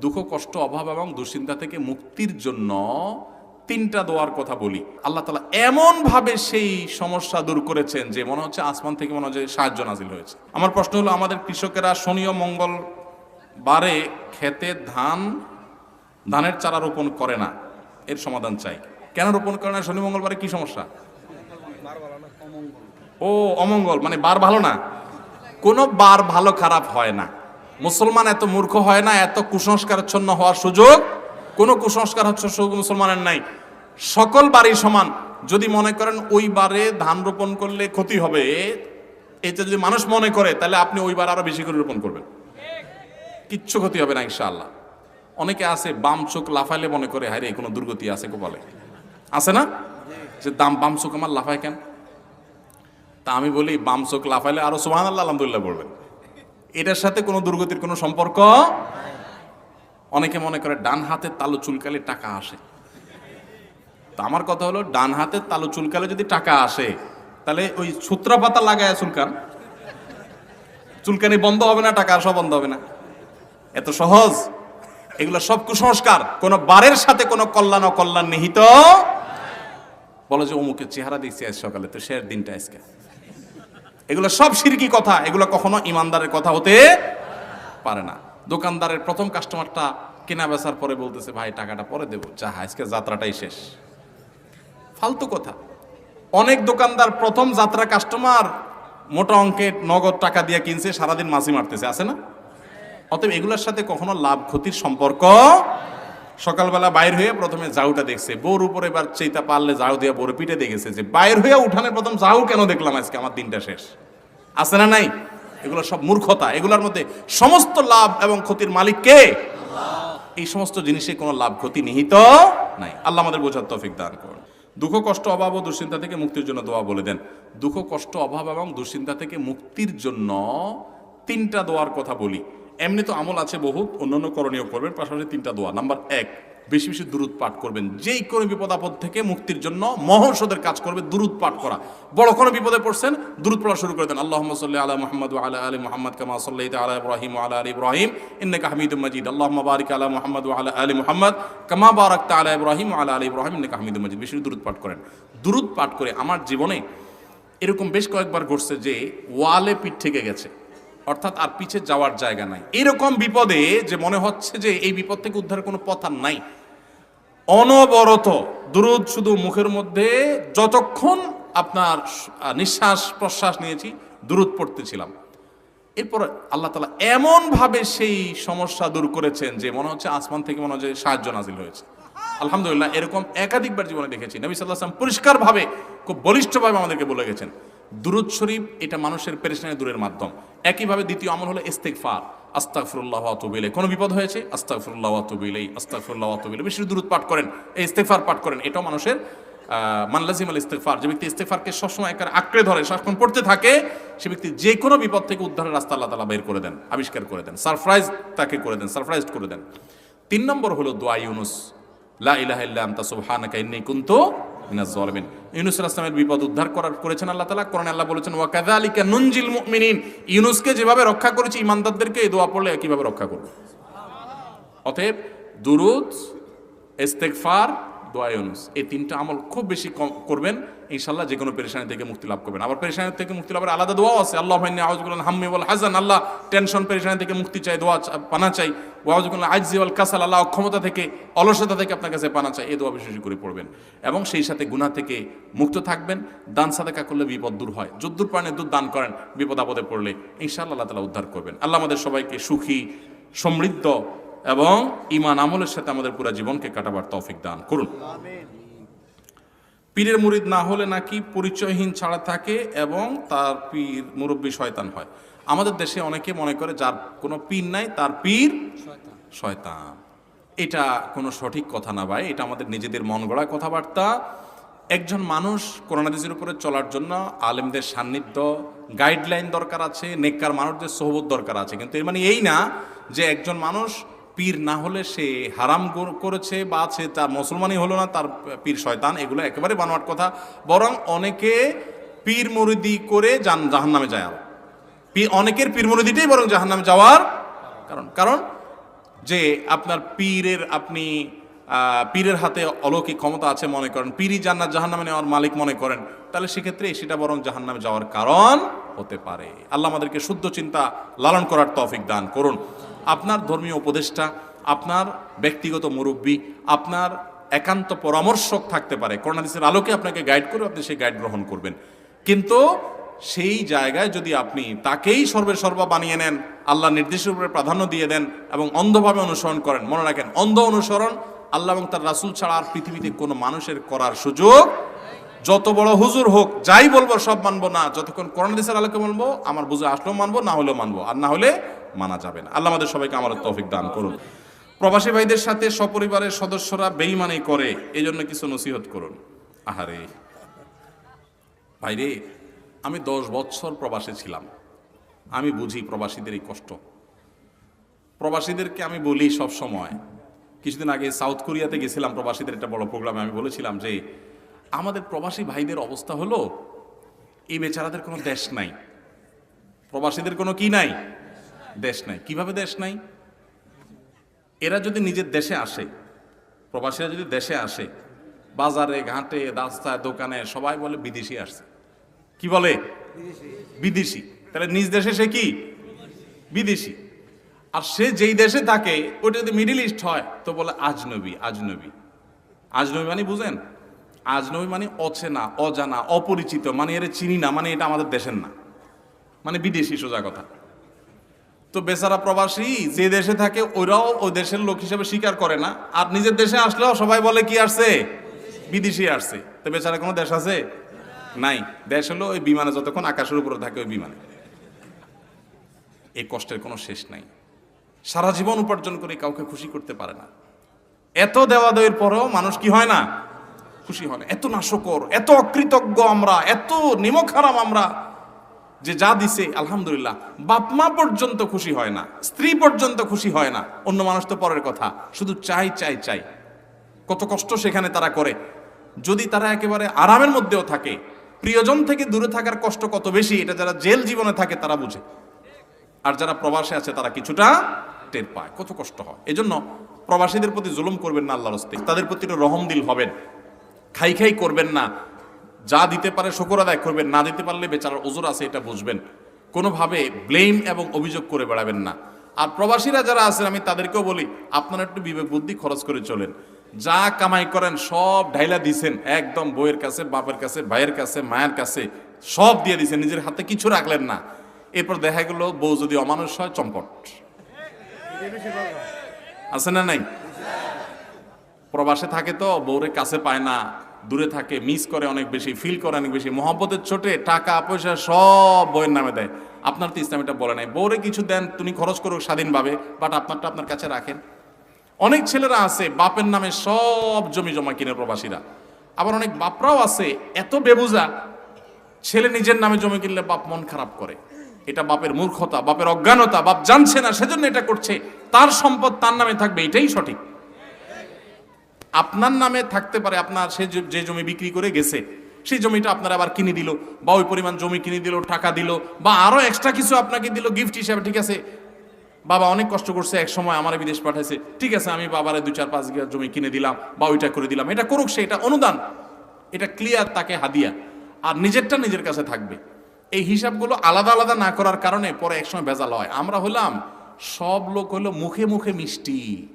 দুঃখ, কষ্ট, অভাব এবং দুশ্চিন্তা থেকে মুক্তির জন্য তিনটা দোয়ার কথা বলি। আল্লাহ তালা এমন ভাবে সেই সমস্যা দূর করেছেন যে মনে হচ্ছে আসমান থেকে মনে হচ্ছে সাহায্য নাজিল হয়েছে। আমার প্রশ্ন হলো, আমাদের কৃষকেরা শনি ও মঙ্গল বারে খেতে ধান, ধানের চারা রোপণ করে না, এর সমাধান চাই। কেন রোপণ করে না? শনি, মঙ্গলবারে কি সমস্যা? ও, অমঙ্গল মানে বার ভালো না? কোনো বার ভালো খারাপ হয় না। মুসলমান এত মূর্খ হয় না, এত কুসংস্কারচ্ছন্ন হওয়ার সুযোগ। কোনো কুসংস্কার হচ্ছে সুযোগ মুসলমানের নাই। সকল বাড়ি সমান। যদি মনে করেন ওই বারে ধান রোপণ করলে ক্ষতি হবে এটা যদি মানুষ মনে করে, তাহলে আপনি ওই বার আরও বেশি করে রোপণ করবেন। কিচ্ছু ক্ষতি হবে না, ইনশাআল্লাহ। অনেকে আছে, বাম চোখ লাফাইলে মনে করে, হায় রে, কোনো দুর্গতি আছে কপালে? আছে না? যে দাম, বাম চোখ আমার লাফায় কেন? তা আমি বলি, বাম চোখ লাফাইলে আরও সোহান আল্লাহ আলহামদুলিল্লাহ পড়বেন এটার সাথে কোনো দুর্গতির কোনো সম্পর্ক? অনেকে মনে করে ডান হাতের তালু চুলকালে টাকা আসে। তো আমার কথা হলো, ডান হাতের তালু চুলকালে যদি টাকা আসে, তাহলে ওই সূত্রা পাতা লাগায় চুলকান। চুলকানি বন্ধ হবে না, টাকা আসা বন্ধ হবে না। এত সহজ? এগুলো সব কুসংস্কার। কোন বারের সাথে কোনো কল্যাণ অকল্যাণ নিহিত? বলো যে অমুকের চেহারা দেখছি আজ সকালে, তো শেষ দিনটা আজকে। এগুলো সব সিরকি কথা, এগুলো কখনো ইমানদারের কথা হতে পারে না। দোকানদারের প্রথম কাস্টমারটা কেনা বেচার পরে বলতেছে, ভাই, টাকাটা পরে দেবো। যা, আজকে যাত্রাটাই শেষ। ফালতু কথা। অনেক দোকানদার প্রথম যাত্রা কাস্টমার মোটা অঙ্কের নগদ টাকা দিয়ে কিনছে, সারাদিন মাছি মারতেছে। আছে না? অতএব এগুলোর সাথে কখনো লাভ ক্ষতির সম্পর্ক সকালবেলা বাইর হয়ে প্রথমে জাউটা দেখছে। বউর উপরে এবার চেইতা পারলে জাউ দিয়ে বউর পিঠে দেখেছে যে, বাইর হয়ে উঠানে প্রথম জাউ কেন দেখলাম আজকে? আমার দিনটা শেষ। আছে না নাই? এগুলো সব মূর্খতা। এগুলোর মধ্যে সমস্ত লাভ এবং ক্ষতির মালিক কে? এই সমস্ত জিনিসে কোনো লাভ, ক্ষতি নিহিত নাই। আল্লাহ আমাদের বোঝার তফিক দান করুন। দুঃখ, কষ্ট, অভাব ও দুশ্চিন্তা থেকে মুক্তির জন্য দোয়া বলে দেন। দুঃখ, কষ্ট, অভাব এবং দুশ্চিন্তা থেকে মুক্তির জন্য তিনটা দোয়ার কথা বলি। এমনি তো আমল আছে বহুত, অন্যান্য করণীয় করবেন পাশাপাশি তিনটা দোয়া। নাম্বার এক, বেশি বেশি দুরুদ পাঠ করবেন। যেই কোনো বিপদ আপদ থেকে মুক্তির জন্য মহৌষধের কাজ করবে দুরুদ পাঠ করা। বড় কোনো বিপদে পড়ছেন, দুরুদ পড়া শুরু করে দেন। আল্লাহ সাল্লি আলা মোহাম্মদ আলা আলী মোহাম্মদ কামা সাল্লাহ আলা ইব্রাহিম আলা আলী ইব্রাহিম, ইন্নাকা হামিদ মজিদ। আল্লাহ বারিক আলা মোহাম্মদ আলা আলী মোহাম্মদ কামা বারাক আলা ইব্রাহিম আলা আলী ইব্রাহিম, ইন্নাকা হামিদুম মাজিদ। বেশি দুরুদ পাঠ করেন। দুরুদ পাঠ করে আমার জীবনে এরকম বেশ কয়েকবার ঘটছে যে ওয়ালে পিঠ থেকে গেছে। অর্থাৎ আর পিছে যাওয়ার জায়গা নাই। এরকম বিপদে যে মনে হচ্ছে যে এই বিপদ থেকে উদ্ধারের কোনো পথ আর নাই। অনবরত, দুরুদ শুধু মুখের মধ্যে, যতক্ষণ আপনার নিঃশ্বাস প্রশ্বাস নিয়েছি, দুরুদ পড়তেছিলাম। এরপর আল্লাহ তালা এমনভাবে সেই সমস্যা দূর করেছেন যে মনে হচ্ছে আসমান থেকে মনে হচ্ছে সাহায্য নাজিল হয়েছে। আলহামদুলিল্লাহ, এরকম একাধিকবার জীবনে দেখেছি। নবী সাল্লাহ আসলাম পরিষ্কারভাবে, খুব বলিষ্ঠভাবে আমাদেরকে বলে গেছেন। দুরুদ শরীফ এটা মানুষের পেরেশানি দূরের মাধ্যম। একইভাবে দ্বিতীয় আমল হলো ইস্তেকফার আস্তাগফিরুল্লাহ ওয়া আতুবু কোনো বিপদ হয়েছে? আস্তাগফিরুল্লাহ ওয়া আতুবু ইলাইহি। আস্তাগফিরুল্লাহ ওয়া আতুবু ইলাইহি। বেশি দূরত পাঠ করেন। এই ইস্তেগফার পাঠ করেন। এটাও মানুষের মানলাজিম আল ইস্তেগফার। যে ব্যক্তি ইস্তেগফারকে সবসময় একার আঁকড়ে ধরে সারাক্ষণ পড়তে থাকে, সে ব্যক্তি যে কোনো বিপদ থেকে উদ্ধারের রাস্তা আল্লাহ তালা বের করে দেন, আবিষ্কার করে দেন সারপ্রাইজ তাকে করে দেন সারপ্রাইজ করে দেন। তিন নম্বর হলো দোয়া ইউনুস। লা ইলাহা ইল্লা আনতা সুবহানাকা ইন্নী কুনতু মিনাজ জালিমিন। ইউনুস আলাইহিস সালামের বিপদ উদ্ধার করার করেছেন আল্লাহ তাআলা। কোরআনে আল্লাহ বলেছেন ওয়া কাযালিকা নুনজিল মুমিনিন। ইউনুসকে যেভাবে রক্ষা করেছে ইমানদারদেরকে এই দোয়া পড়লে কীভাবে রক্ষা করব? অতএব দুরুদ, ইস্তেগফার দোয়া ইউনুস। এই তিনটা আমল খুব বেশি করবেন ইনশাল্লাহ যে কোনো পেরেশানি থেকে মুক্তি লাভ করবেন। আবার পেরেশানি থেকে মুক্তি লাভের আলাদা দোয়াও আছে, আল্লাহ হাইনি আউজগুল হাম্মি বল হাজান আল্লাহ টেনশন পেরেশানি থেকে মুক্তি চাই, দোয়া পানা চাই। ওয়াজগুল আইজি ওয়াল কাসাল, আল্লাহ অক্ষমতা থেকে, অলসতা থেকে আপনার কাছে পানা চাই, এই দোয়া বিশেষ করে পড়বেন। এবং সেই সাথে গুনাহ থেকে মুক্ত থাকবেন, দান সাদাকা করলে বিপদ দূর হয়। যদ্দূর প্রাণে দুধ দান করেন, বিপদ আপদে পড়লে ইনশাআল্লাহ আল্লাহ তালা উদ্ধার করবেন। আল্লাহ আমাদের সবাইকে সুখী, সমৃদ্ধ এবং ইমান আমলের সাথে আমাদের পুরো জীবনকে কাটাবার তৌফিক দান করুন। পীরের মুরিদ না হলে নাকি পরিচয়হীন ছাড়া থাকে এবং তার পীর মুরব্বী শয়তান হয়। আমাদের দেশে অনেকে মনে করে যার কোনো পীর নাই, তার পীর শয়তান। এটা কোনো সঠিক কথা না ভাই, এটা আমাদের নিজেদের মন গড়া কথাবার্তা। একজন মানুষ করোনাদিজের উপরে চলার জন্য আলেমদের সান্নিধ্য গাইডলাইন দরকার আছে, নেককার মানুষদের সহবত দরকার আছে। কিন্তু এর মানে এই না যে একজন মানুষ পীর না হলে সে হারাম করেছে বা সে তার মুসলমানই হলো না, তার পীর শয়তান, এগুলো একেবারে বানোয়াট কথা। বরং অনেকে পীর মুরিদি করে জান জাহান নামে যায় আরও। অনেকের পীর মুরিদিটাই বরং জাহান নামে যাওয়ার কারণ। কারণ যে আপনার পীরের আপনি পীরের হাতে অলৌকিক ক্ষমতা আছে মনে করেন, পীরই জান্নাত জাহান্নামে নেওয়ার মালিক মনে করেন, তাহলে সেক্ষেত্রে সেটা বরং জাহান্নামে যাওয়ার কারণ হতে পারে। আল্লাহ আমাদেরকে শুদ্ধ চিন্তা লালন করার তৌফিক দান করুন। আপনার ধর্মীয় উপদেষ্টা, আপনার ব্যক্তিগত মুরব্বী, আপনার একান্ত পরামর্শক থাকতে পারে। করোনাদিসের আলোকে আপনাকে গাইড করে আপনি সেই গাইড গ্রহণ করবেন। কিন্তু সেই জায়গায় যদি আপনি তাকেই সর্বে সর্বা বানিয়ে নেন আল্লাহ নির্দেশের উপরে প্রাধান্য দিয়ে দেন এবং অন্ধভাবে অনুসরণ করেন, মনে রাখেন, অন্ধ অনুসরণ আল্লাহ এবং তার রাসুল ছাড়া আর পৃথিবীতে কোনো মানুষের করার সুযোগ যত বড় হুজুর হোক, যাই বলব সব মানবো না। যতক্ষণ করোনা দেশের আলোকে মানবো, আমার বুঝে আসলেও মানবো, না হলেও মানবো। আর না হলে মানা যাবে না। আল্লাহ আমাদের সবাইকে আমার তৌফিক দান করুন। প্রবাসী ভাইদের সাথে সপরিবারের সদস্যরা বেইমানি করে এই জন্য কিছু নসিহত করুন। আহারে, ভাইরে, আমি দশ বছর প্রবাসে ছিলাম। আমি বুঝি প্রবাসীদের এই কষ্ট। প্রবাসীদেরকে আমি বলি সব সময়, কিছুদিন আগে সাউথ কোরিয়াতে গেছিলাম প্রবাসীদের একটা বড় প্রোগ্রামে, আমি বলেছিলাম যে, আমাদের প্রবাসী ভাইদের অবস্থা হলো, এই বেচারাদের কোনো দেশ নাই। প্রবাসীদের কোনো কি নাই? দেশ নাই। কীভাবে দেশ নাই? এরা যদি নিজের দেশে আসে, প্রবাসীরা যদি দেশে আসে, বাজারে, ঘাটে, রাস্তায়, দোকানে, সবাই বলে বিদেশি আসছে। কি বলে? বিদেশি। তাহলে নিজ দেশে সে কি? বিদেশি। আর সে যেই দেশে থাকে, ওটা যদি মিডিল ইস্ট হয়, তো বলে আজনবী আজনবী। আজনবী মানে বুঝেন? আজনবী মানে অচেনা, অজানা, অপরিচিত মানে এর চিনি না মানে এটা আমাদের দেশের না। মানে বিদেশি সোজা কথা। তো বেচারা প্রবাসী, যে দেশে থাকে ওরাও ওই দেশের লোক হিসেবে স্বীকার করে না। আর নিজের দেশে আসলেও সবাই বলে, কি আসছে? বিদেশি আসছে। তো বেচারা কোনো দেশ আছে? নাই। দেশ হলো ওই বিমানে যতক্ষণ আকাশের উপরে থাকে ওই বিমানে। এই কষ্টের কোনো শেষ নাই। সারা জীবন উপার্জন করে কাউকে খুশি করতে পারে না। এত দেওয়া দেওয়ার পরেও মানুষ কি হয় না? খুশি হয় না। এত নাশকর, এত অকৃতজ্ঞ আমরা, এত নিমক হারাম আমরা। যে যা দিছে, আলহামদুলিল্লাহ। বাপ মা পর্যন্ত খুশি হয় না, স্ত্রী পর্যন্ত খুশি হয় না, অন্য মানুষ তো পরের কথা। শুধু চাই চাই চাই। কত কষ্ট সেখানে তারা করে। যদি তারা একেবারে আরামের মধ্যেও থাকে, প্রিয়জন থেকে দূরে থাকার কষ্ট কত বেশি, এটা যারা জেল জীবনে থাকে তারা বুঝে। আর যারা প্রবাসে আছে, তারা কিছুটা টের পায়। কত কষ্ট হয়। এজন্য প্রবাসীদের প্রতি জুলুম করবেন না আল্লাহর হস্তে। তাদের প্রতি একটু রহম দিল হবেন। খাই খাই করবেন না। যা দিতে পারে শকর আদায় করবেন, না দিতে পারলে বেচারার ওজোর আছে, এটা বুঝবেন। কোনোভাবে ব্লেম এবং অভিযোগ করে বেড়াবেন না। আর প্রবাসীরা যারা আছেন, আমি তাদেরকেও বলি, আপনারা একটু বিবেক, বুদ্ধি খরচ করে চলেন। যা কামাই করেন, সব ঢাইলা দিছেন, একদম বইয়ের কাছে, বাপের কাছে, ভাইয়ের কাছে, মায়ের কাছে, সব দিয়ে দিছেন, নিজের হাতে কিছু রাখলেন না। এরপর দেখা গেল, বউ যদি অমানুষ হয়, চম্পট। আছে না নাই? প্রবাসে থাকে তো, বউরে কাছে পায় না দূরে থাকে মিস করে অনেক বেশি ফিল করে অনেক বেশি, মহব্বতের ছোটে টাকা, পয়সা সব বইয়ের নামে দেয়। আপনার তো ইসলাম এটা বলে নাই। বউরে কিছু দেন, তুমি খরচ করো স্বাধীনভাবে বাট আপনারটা আপনার কাছে রাখেন। অনেক ছেলেরা আছে, বাপের নামে সব জমি জমা কিনে প্রবাসীরা। আবার অনেক বাপরাও আছে, এত বেবুজা, ছেলে নিজের নামে জমি কিনলে বাপ মন খারাপ করে। এটা বাপের মূর্খতা, বাপের অজ্ঞানতা, বাপ জানছে না, সেজন্য এটা করছে। তার সম্পদ তার নামে থাকবে, এটাই সঠিক। আপনার নামে থাকতে পারে আপনার সে যে- জমি বিক্রি করে গেছে সেই জমিটা আপনার আবার কিনে দিল, বা ওই পরিমাণ জমি কিনে দিল, টাকা দিল, বা আরও এক্সট্রা কিছু আপনাকে দিল গিফট হিসাবে, ঠিক আছে? বাবা অনেক কষ্ট করছে, এক সময় আমার বিদেশ পাঠাইছে, ঠিক আছে, আমি বাবারে দুই চার পাঁচ বিঘা জমি কিনে দিলাম, বা ওইটা করে দিলাম, এটা করুক সে, এটা অনুদান, এটা ক্লিয়ার তাকে হাদিয়া, আর নিজেরটা নিজের কাছে থাকবে। এই হিসাবগুলো আলাদা আলাদা না করার কারণে পরে একসময় ভেজাল হয়। আমরা হলাম সব লোক হলো মুখে মুখে মিষ্টি